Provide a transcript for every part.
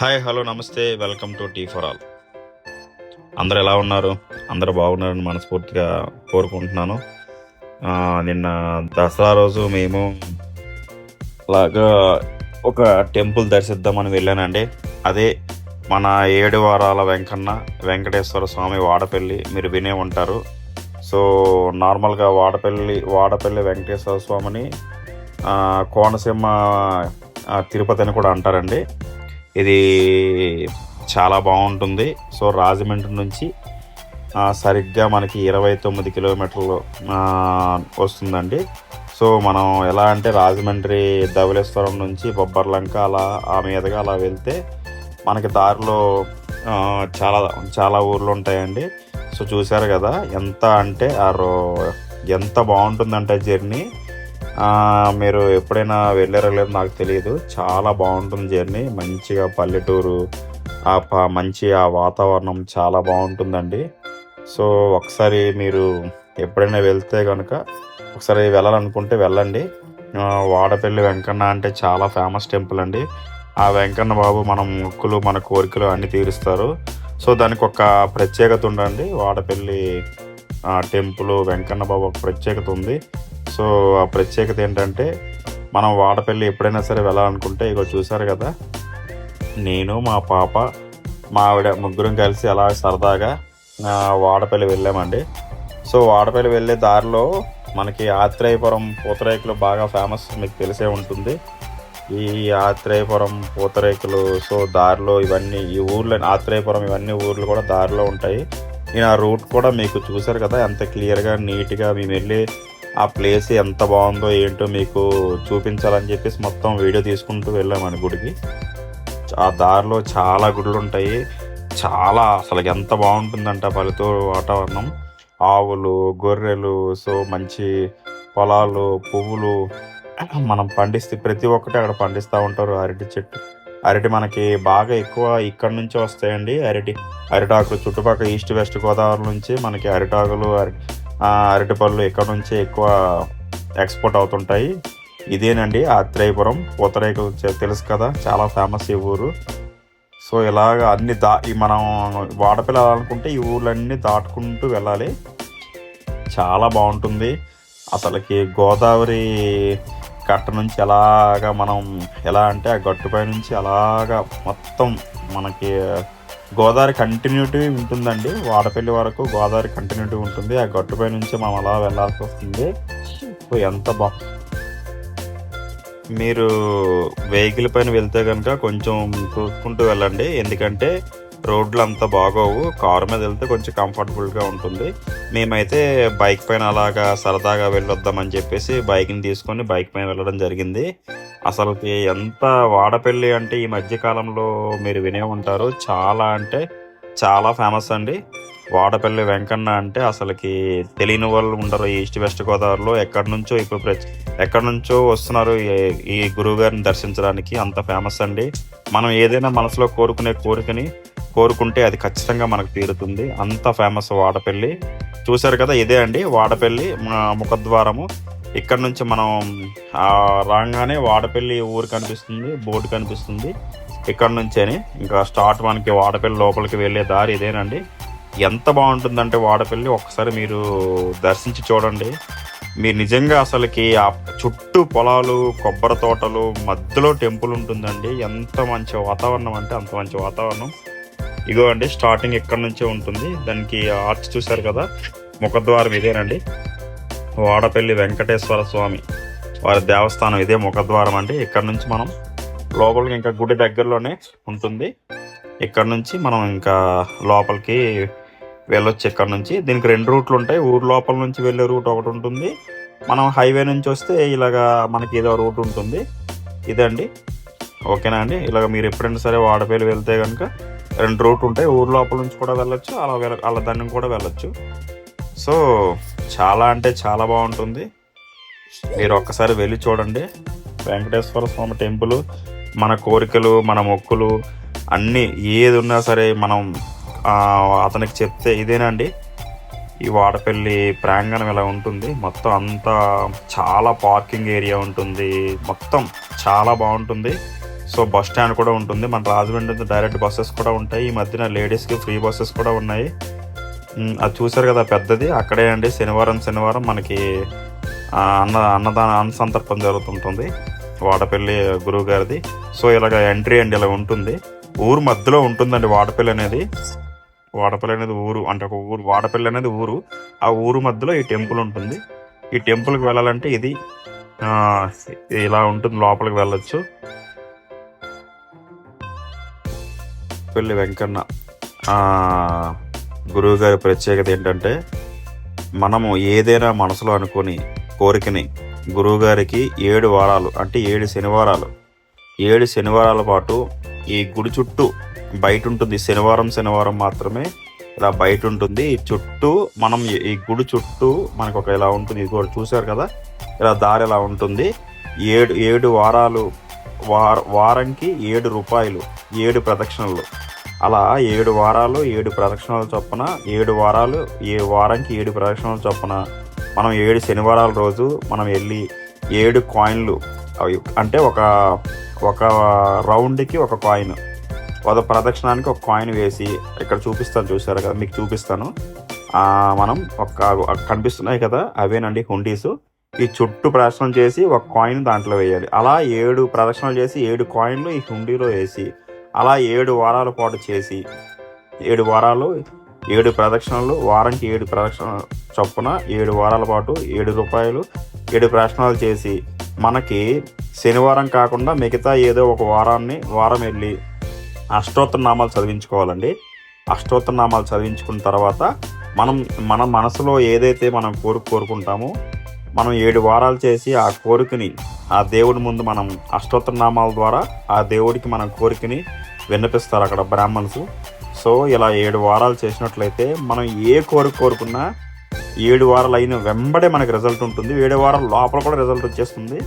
Hi hello నమస్తే. Welcome to tea for all. అందరు ఎలా ఉన్నారు? అందరు బాగున్నారని మనస్ఫూర్తిగా కోరుకుంటున్నాను. నిన్న దసరా రోజు మేము అలాగా ఒక టెంపుల్ దర్శిద్దామని వెళ్ళానండి. అదే మన ఏడు వారాల వెంకన్న వెంకటేశ్వర స్వామి వాడపల్లి మీరు వినే ఉంటారు. సో నార్మల్గా వాడపల్లి వాడపల్లి వెంకటేశ్వర స్వామిని కోనసీమ తిరుపతి అని కూడా అంటారండి. ఇది చాలా బాగుంటుంది. సో రాజమండ్రి నుంచి సరిగ్గా మనకి ఇరవై తొమ్మిది కిలోమీటర్లు వస్తుందండి. సో మనం ఎలా అంటే రాజమండ్రి ధవలేశ్వరం నుంచి బొబ్బర్లంక అలా ఆ మీదుగా అలా వెళ్తే మనకి దారిలో చాలా చాలా ఊర్లు ఉంటాయండి. సో చూశారు కదా ఎంత అంటే ఆ రో ఎంత బాగుంటుందంటే జర్నీ. మీరు ఎప్పుడైనా వెళ్ళారో లేదో నాకు తెలియదు. చాలా బాగుంటుంది జర్నీ. మంచిగా పల్లెటూరు ఆ ప- మంచి ఆ వాతావరణం చాలా బాగుంటుందండి. సో ఒకసారి మీరు ఎప్పుడైనా వెళ్తే కనుక ఒకసారి వెళ్ళాలనుకుంటే వెళ్ళండి. వాడపల్లి వెంకన్న అంటే చాలా ఫేమస్ టెంపుల్ అండి. ఆ వెంకన్న బాబు మన మొక్కులు మన కోరికలు అన్నీ తీరుస్తారు. సో దానికి ఒక ప్రత్యేకత ఉందండి. వాడపల్లి టెంపుల్ వెంకన్న బాబు ఒక ప్రత్యేకత ఉంది. సో ఆ ప్రత్యేకత ఏంటంటే మనం వాడపల్లి ఎప్పుడైనా సరే వెళ్ళాలనుకుంటే ఇక చూసారు కదా నేను మా పాప మా ఆవిడ ముగ్గురం కలిసి అలా సరదాగా వాడపల్లి వెళ్ళామండి. సో వాడపల్లి వెళ్ళే దారిలో మనకి ఆత్రేయపురం పూతరేకులు బాగా ఫేమస్ మీకు తెలిసే ఉంటుంది. ఈ ఆత్రేయపురం పూతరేకులు సో దారిలో ఇవన్నీ ఈ ఊర్లో ఆత్రేయపురం ఇవన్నీ ఊర్లు కూడా దారిలో ఉంటాయి. నేను ఆ రూట్ కూడా మీకు చూసారు కదా ఎంత క్లియర్గా నీట్గా మేము వెళ్ళి ఆ ప్లేస్ ఎంత బాగుందో ఏంటో మీకు చూపించాలని చెప్పేసి మొత్తం వీడియో తీసుకుంటూ వెళ్ళామని గుడికి. ఆ దారిలో చాలా గుడులు ఉంటాయి. చాలా అసలు ఎంత బాగుంటుందంట పల్లెటూరు వాతావరణం. ఆవులు గొర్రెలు సో మంచి పొలాలు పువ్వులు. మనం పండిస్తే ప్రతి ఒక్కటి అక్కడ పండిస్తూ ఉంటారు అరటి చెట్టు. అరటి మనకి బాగా ఎక్కువ ఇక్కడ నుంచి వస్తాయండి అరటి. అరిటాకులు చుట్టుపక్కల ఈస్ట్ వెస్ట్ గోదావరి నుంచి మనకి అరిటాకులు అరటి అరటిపళ్ళు ఇక్కడ నుంచే ఎక్కువ ఎక్స్పోర్ట్ అవుతుంటాయి. ఇదేనండి ఆత్రేయపురం పూతరేకులు తెలుసు కదా చాలా ఫేమస్ ఈ ఊరు. సో ఇలాగ అన్ని దా మనం వాడపిల్లాలనుకుంటే ఈ ఊర్లన్నీ దాటుకుంటూ వెళ్ళాలి. చాలా బాగుంటుంది. అసలుకి గోదావరి కట్ట నుంచి ఎలాగా మనం ఎలా అంటే ఆ గట్టుపై నుంచి అలాగా మొత్తం మనకి గోదావరి కంటిన్యూటీ ఉంటుందండి. వాడపల్లి వరకు గోదావరి కంటిన్యూటీ ఉంటుంది. ఆ గట్టుపై నుంచి మనం అలా వెళ్ళాల్సి వస్తుంది. సో ఎంత బా మీరు వెహికల్ పైన వెళ్తే కనుక కొంచెం చూసుకుంటూ వెళ్ళండి. ఎందుకంటే రోడ్లు అంత బాగోవు కారు మీద వెళ్తే కొంచెం కంఫర్టబుల్గా ఉంటుంది. మేమైతే బైక్ పైన అలాగా సరదాగా వెళ్ళొద్దామని చెప్పేసి బైక్ని తీసుకొని బైక్ పైన వెళ్ళడం జరిగింది. అసలుకి ఎంత వాడపల్లి అంటే ఈ మధ్యకాలంలో మీరు వినే ఉంటారు. చాలా అంటే చాలా ఫేమస్ అండి. వాడపల్లి వెంకన్న అంటే అసలుకి తెలియని వాళ్ళు ఉండరు ఈస్ట్ వెస్ట్ గోదావరిలో. ఎక్కడి నుంచో ఇప్పుడు ప్రతి ఎక్కడి నుంచో వస్తున్నారు ఈ- ఈ గురువు గారిని దర్శించడానికి అంత ఫేమస్ అండి. మనం ఏదైనా మనసులో కోరుకునే కోరికని కోరుకుంటే అది ఖచ్చితంగా మనకు తీరుతుంది. అంత ఫేమస్ వాడపల్లి. చూశారు కదా ఇదే అండి వాడపల్లి మా ముఖద్వారము. ఇక్కడ నుంచి మనం రాగానే వాడపల్లి ఊరు కనిపిస్తుంది బోర్డు కనిపిస్తుంది. ఇక్కడ నుంచేని ఇంకా స్టార్ట్ మనకి వాడపల్లి లోపలికి వెళ్ళే దారి ఇదేనండి. ఎంత బాగుంటుందంటే వాడపల్లి ఒకసారి మీరు దర్శించి చూడండి. మీరు నిజంగా అసలుకి ఆ చుట్టూ పొలాలు కొబ్బరి తోటలు మధ్యలో టెంపుల్ ఉంటుందండి. ఎంత మంచి వాతావరణం అంటే అంత మంచి వాతావరణం. ఇగో అండి స్టార్టింగ్ ఎక్కడి నుంచే ఉంటుంది. దానికి ఆర్చ్ చూశారు కదా ముఖద్వారం ఇదేనండి. వాడపల్లి వెంకటేశ్వర స్వామి వారి దేవస్థానం ఇదే ముఖద్వారం అండి. ఇక్కడ నుంచి మనం లోపలికి ఇంకా గుడి దగ్గరలోనే ఉంటుంది. ఇక్కడ నుంచి మనం ఇంకా లోపలికి వెళ్ళొచ్చు ఇక్కడ నుంచి. దీనికి రెండు రూట్లు ఉంటాయి. ఊరు లోపల నుంచి వెళ్ళే రూట్ ఒకటి ఉంటుంది. మనం హైవే నుంచి వస్తే ఇలాగా మనకి ఏదో రూట్ ఉంటుంది. ఇదండి. ఓకేనా అండి? ఇలాగ మీరు ఎప్పుడైనా సరే వాడపల్లి వెళ్తే కనుక రెండు రూట్ ఉంటాయి. ఊరు లోపల నుంచి కూడా వెళ్ళొచ్చు అలా వెళ్ళ అలా దాన్ని కూడా వెళ్ళొచ్చు. సో చాలా అంటే చాలా బాగుంటుంది. మీరు ఒక్కసారి వెళ్ళి చూడండి. వెంకటేశ్వర స్వామి టెంపుల్ మన కోరికలు మన మొక్కులు అన్నీ ఏది ఉన్నా సరే మనం అతనికి చెప్తే ఇదేనండి ఈ వాడపల్లి ప్రాంగణం ఇలా ఉంటుంది. మొత్తం అంతా చాలా పార్కింగ్ ఏరియా ఉంటుంది. మొత్తం చాలా బాగుంటుంది. సో బస్ స్టాండ్ కూడా ఉంటుంది. మన రాజమండ్రి నుంచి డైరెక్ట్ బస్సెస్ కూడా ఉంటాయి. ఈ మధ్యన లేడీస్కి ఫ్రీ బస్సెస్ కూడా ఉన్నాయి. అది చూసారు కదా పెద్దది. అక్కడే అండి. శనివారం శనివారం మనకి అన్న అన్నదాన అన్న సంతర్పణ జరుగుతుంటుంది. వాడపల్లి గురువు గారిది సో ఇలాగ ఎంట్రీ అండి ఇలా ఉంటుంది. ఊరు మధ్యలో ఉంటుందండి వాడపల్లి అనేది. వాడపల్లి అనేది ఊరు అంటే ఒక ఊరు వాడపల్లి అనేది ఊరు. ఆ ఊరు మధ్యలో ఈ టెంపుల్ ఉంటుంది. ఈ టెంపుల్కి వెళ్ళాలంటే ఇది ఇలా ఉంటుంది. లోపలికి వెళ్ళొచ్చు. పెళ్ళి వెంకన్న. గురువు గారి ప్రత్యేకత ఏంటంటే మనము ఏదైనా మనసులో అనుకొని కోరికని గురువు గారికి ఏడు వారాలు అంటే ఏడు శనివారాలు ఏడు శనివారాల పాటు ఈ గుడి చుట్టూ బయట ఉంటుంది శనివారం శనివారం మాత్రమే ఇలా బయట ఉంటుంది ఈ చుట్టూ మనం ఈ- ఈ గుడి చుట్టూ మనకు ఒక ఇలా ఉంటుంది. ఇది కూడా చూశారు కదా? ఇలా దారి ఇలా ఉంటుంది. ఏడు ఏడు వారాలు వార వారంకి ఏడు రూపాయలు ఏడు ప్రదక్షిణలు. అలా ఏడు వారాలు ఏడు ప్రదక్షిణల చొప్పున ఏడు వారాలు ఏ వారానికి ఏడు ప్రదక్షిణల చొప్పున మనం ఏడు శనివారాల రోజు మనం వెళ్ళి ఏడు కాయిన్లు అవి అంటే ఒక ఒక రౌండ్కి ఒక కాయిన్ ఒక ప్రదక్షిణానికి ఒక కాయిన్ వేసి ఇక్కడ చూపిస్తాను చూసారు కదా మీకు చూపిస్తాను. మనం ఒక కనిపిస్తున్నాయి కదా అవేనండి హుండీస్. ఈ చుట్టూ ప్రదక్షిణం చేసి ఒక కాయిన్ దాంట్లో వేయాలి. అలా ఏడు ప్రదక్షిణలు చేసి ఏడు కాయిన్లు ఈ హుండీలో వేసి అలా ఏడు వారాల పాటు చేసి ఏడు వారాలు ఏడు ప్రదక్షిణలు వారానికి ఏడు ప్రదక్షిణ చొప్పున ఏడు వారాల పాటు ఏడు రూపాయలు ఏడు ప్రదక్షిణాలు చేసి మనకి శనివారం కాకుండా మిగతా ఏదో ఒక వారాన్ని వారం వెళ్ళి అష్టోత్తర నామాలు చదివించుకోవాలండి. అష్టోత్తర నామాలు చదివించుకున్న తర్వాత మనం మన మనసులో ఏదైతే మనం కోరుకు కోరుకుంటామో మనం ఏడు వారాలు చేసి ఆ కోరికని ఆ దేవుడి ముందు మనం అష్టోత్తర నామాల ద్వారా ఆ దేవుడికి మన కోరికని విన్నపిస్తారు అక్కడ బ్రాహ్మణ్స్ సో ఇలా ఏడు వారాలు చేసినట్లయితే మనం ఏ కోరిక కోరుకున్నా ఏడు వారాలు అయిన వెంబడే మనకి రిజల్ట్ ఉంటుంది. ఏడు వారాల లోపల కూడా రిజల్ట్ వచ్చేస్తుంది.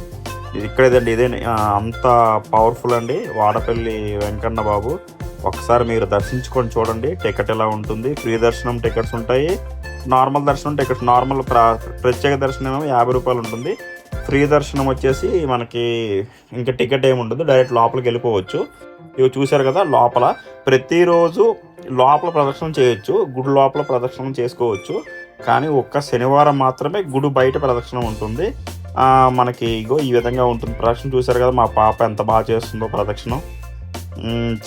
ఇది ఇక్కడేదండి ఇదే అంత పవర్ఫుల్ అండి. వాడపల్లి వెంకన్న బాబు ఒకసారి మీరు దర్శించుకొని చూడండి. టికెట్ ఎలా ఉంటుంది? ఫ్రీ దర్శనం టికెట్స్ ఉంటాయి. నార్మల్ దర్శనం టికెట్ నార్మల్ ప్ర- ప్రత్యేక దర్శనం యాభై రూపాయలు ఉంటుంది. ఫ్రీ దర్శనం వచ్చేసి మనకి ఇంకా టికెట్ ఏమి ఉండదు డైరెక్ట్ లోపలికి వెళ్ళిపోవచ్చు. ఇవి చూశారు కదా లోపల. ప్రతిరోజు లోపల ప్రదక్షిణం చేయొచ్చు. గుడి లోపల ప్రదక్షిణం చేసుకోవచ్చు. కానీ ఒక్క శనివారం మాత్రమే గుడి బయట ప్రదక్షిణం ఉంటుంది. మనకి ఇగో ఈ విధంగా ఉంటుంది. ప్రదక్షిణ చూశారు కదా మా పాప ఎంత బాగా చేస్తుందో ప్రదక్షిణం.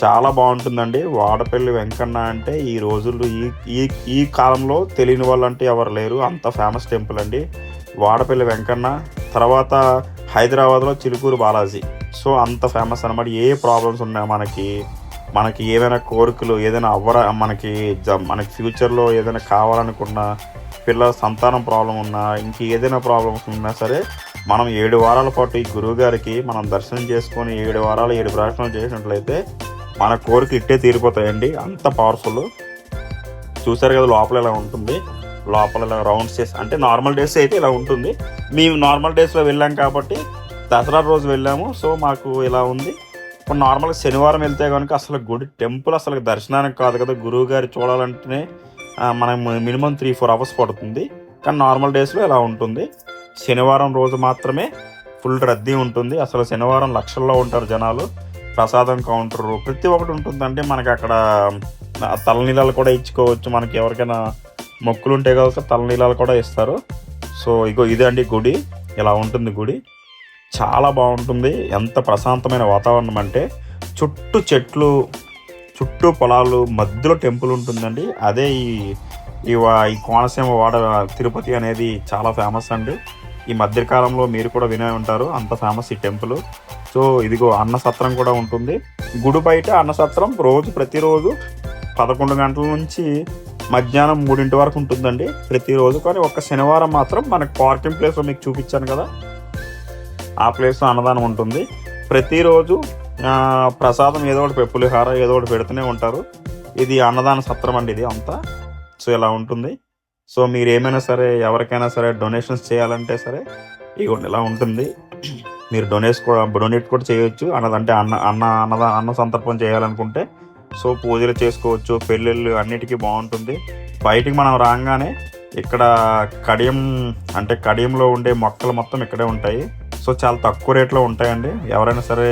చాలా బాగుంటుందండి. వాడపల్లి వెంకన్న అంటే ఈ రోజుల్లో ఈ ఈ ఈ కాలంలో తెలియని వాళ్ళు అంటే ఎవరు లేరు. అంత ఫేమస్ టెంపుల్ అండి. వాడపల్లి వెంకన్న తర్వాత హైదరాబాద్లో చిలుకూరు బాలాజీ. సో అంత ఫేమస్ అనమాట ఏ ప్రాబ్లమ్స్ ఉన్నాయి మనకి మనకి ఏదైనా కోరికలు ఏదైనా అవ్వర మనకి మనకి ఫ్యూచర్లో ఏదైనా కావాలనుకున్నా పిల్లల సంతానం ప్రాబ్లం ఉన్నా ఇంక ఏదైనా ప్రాబ్లమ్స్ ఉన్నా సరే మనం ఏడు వారాల పాటు ఈ గురువుగారికి మనం దర్శనం చేసుకొని ఏడు వారాలు ఏడు ప్రార్థనలు చేసినట్లయితే మన కోరిక ఇట్టే తీరిపోతాయండి. అంత పవర్ఫుల్ చూసారు కదా లోపల ఇలా ఉంటుంది? లోపల ఇలా రౌండ్స్ చేసి అంటే నార్మల్ డేస్ అయితే ఇలా ఉంటుంది. మేము నార్మల్ డేస్లో వెళ్ళాం కాబట్టి దసరా రోజు వెళ్ళాము. సో మాకు ఇలా ఉంది. ఇప్పుడు నార్మల్గా శనివారం వెళ్తే కనుక అసలు గుడి టెంపుల్ అసలు దర్శనానికి కాదు కదా. గురువు గారి చూడాలంటేనే మనం మినిమం త్రీ ఫోర్ అవర్స్ పడుతుంది. కానీ నార్మల్ డేస్లో ఇలా ఉంటుంది? శనివారం రోజు మాత్రమే ఫుల్ రద్దీ ఉంటుంది. అసలు శనివారం లక్షల్లో ఉంటారు జనాలు. ప్రసాదం కౌంటరు ప్రతి ఒక్కటి ఉంటుందంటే మనకి అక్కడ తలనీలాలు కూడా ఇచ్చుకోవచ్చు. మనకి ఎవరికైనా మొక్కులు ఉంటే కనుక తలనీలాలు కూడా ఇస్తారు. సో ఇగో ఇదే అండి గుడి. ఇలా ఉంటుంది గుడి. చాలా బాగుంటుంది. ఎంత ప్రశాంతమైన వాతావరణం అంటే చుట్టూ చెట్లు చుట్టూ పొలాలు మధ్యలో టెంపుల్ ఉంటుందండి. అదే ఈ ఈ వా- ఈ కోనసీమ వాడ తిరుపతి అనేది చాలా ఫేమస్ అండి. ఈ మధ్యకాలంలో మీరు కూడా వినే ఉంటారు అంత ఫేమస్ ఈ టెంపుల్ సో ఇదిగో అన్న సత్రం కూడా ఉంటుంది. గుడి బయట అన్న సత్రం రోజు ప్రతిరోజు పదకొండు గంటల నుంచి మధ్యాహ్నం మూడింటి వరకు ఉంటుందండి ప్రతిరోజు. కానీ ఒక్క శనివారం మాత్రం మనకు పార్కింగ్ ప్లేస్లో మీకు చూపించాను కదా ఆ ప్లేస్లో అన్నదానం ఉంటుంది. ప్రతిరోజు ప్రసాదం ఏదో ఒకటి పులిహార ఏదో ఒకటి పెడుతూనే ఉంటారు. ఇది అన్నదాన సత్రం అండి ఇది అంతా. సో ఇలా ఉంటుంది. సో మీరు ఏమైనా సరే ఎవరికైనా సరే డొనేషన్స్ చేయాలంటే సరే ఇగోండి ఇలా ఉంటుంది. మీరు డొనేట్ కూడా డొనేట్ కూడా చేయొచ్చు. అన్నదంటే అన్న అన్న అన్నదా అన్న సంతర్పణ చేయాలనుకుంటే సో పూజలు చేసుకోవచ్చు పెళ్ళిళ్ళు అన్నిటికీ బాగుంటుంది. బయటికి మనం రాగానే ఇక్కడ కడియం అంటే కడియంలో ఉండే మొక్కలు మొత్తం ఇక్కడే ఉంటాయి. సో చాలా తక్కువ రేట్లో ఉంటాయండి. ఎవరైనా సరే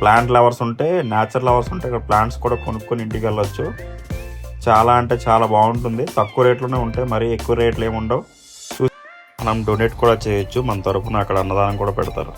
ప్లాంట్ లవర్స్ ఉంటే న్యాచురల్ లవర్స్ ఉంటే ఇక్కడ ప్లాంట్స్ కూడా కొనుక్కొని ఇంటికి వెళ్ళొచ్చు. చాలా అంటే చాలా బాగుంటుంది. తక్కువ రేట్లోనే ఉంటాయి. మరీ ఎక్కువ రేట్లు ఏమి ఉండవు. చూ- మనం డొనేట్ కూడా చేయొచ్చు. మన తరపున అక్కడ అన్నదానం కూడా పెడతారు.